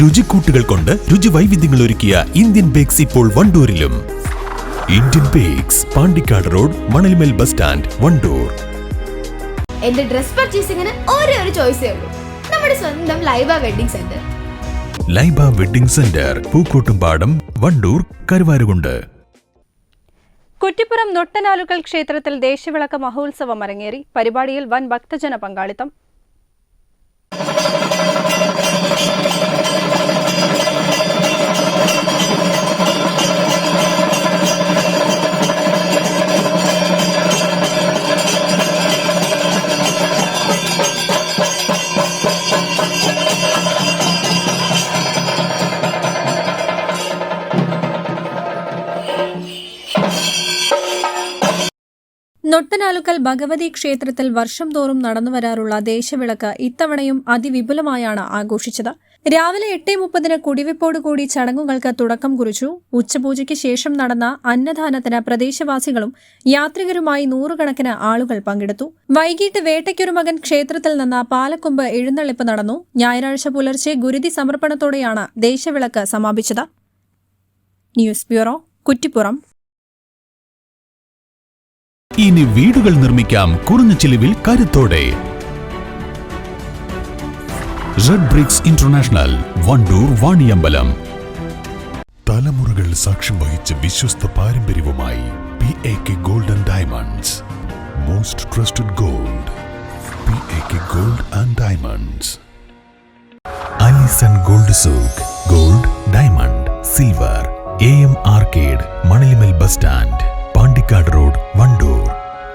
രുചിക്കൂട്ടുകൾ കൊണ്ട് രുചി വൈവിധ്യങ്ങൾ ഒരുക്കിയ ഇന്ത്യൻ ബേക്സ് ഇപ്പോൾ വണ്ടൂരിലും. Indian bakes Pandikkad road Manalmel bus stand Wandoor. എന്റെ ഡ്രസ് പർച്ചേസിംഗിന് ഒരേ ഒരു ചോയ്സേ ഉള്ളൂ. നമ്മുടെ സ്വന്തം Laiba wedding centre. Laiba wedding centre Pookkottumpadam Wandoor Karuvarakundu. Kuttippuram നൊട്ടനാലുകൾ ക്ഷേത്രത്തിൽ ദേശവിളക്ക് മഹോത്സവം അരങ്ങേറി. പരിപാടിയിൽ വൻ ഭക്തജന പങ്കാളിത്തം. നൊട്ടനാലുക്കൽ ഭഗവതി ക്ഷേത്രത്തിൽ വർഷം തോറും നടന്നുവരാറുള്ള ദേശവിളക്ക് ഇത്തവണയും അതിവിപുലമായാണ് ആഘോഷിച്ചത്. രാവിലെ എട്ട് മുപ്പതിന് കുടിവെപ്പോടുകൂടി ചടങ്ങുകൾക്ക് തുടക്കം കുറിച്ചു. ഉച്ചപൂജയ്ക്ക് ശേഷം നടന്ന അന്നദാനത്തിന് പ്രദേശവാസികളും യാത്രികരുമായി നൂറുകണക്കിന് ആളുകൾ പങ്കെടുത്തു. വൈകിട്ട് വേട്ടയ്ക്കൊരു മകൻ ക്ഷേത്രത്തിൽ നിന്ന് പാലക്കൊമ്പ് എഴുന്നള്ളിപ്പ് നടന്നു. ഞായറാഴ്ച പുലർച്ചെ ഗുരുതി സമർപ്പണത്തോടെയാണ് ദേശവിളക്ക് സമാപിച്ചത്. News bureau Kuttippuram. ഇനി വീടുകൾ നിർമ്മിക്കാം കുറഞ്ഞ ചിലവിൽ കരുത്തോടെ red bricks international Wandoor Vaniyambalam. തലമുറകൾ സാക്ഷ്യം വഹിച്ച വിശ്വസ്ത പാരമ്പര്യവുമായി P A K golden diamonds most trusted gold P A K gold and diamonds Alison gold souk gold diamond silver A M arcade Manalimal bus stand Pandikkad road Wandoor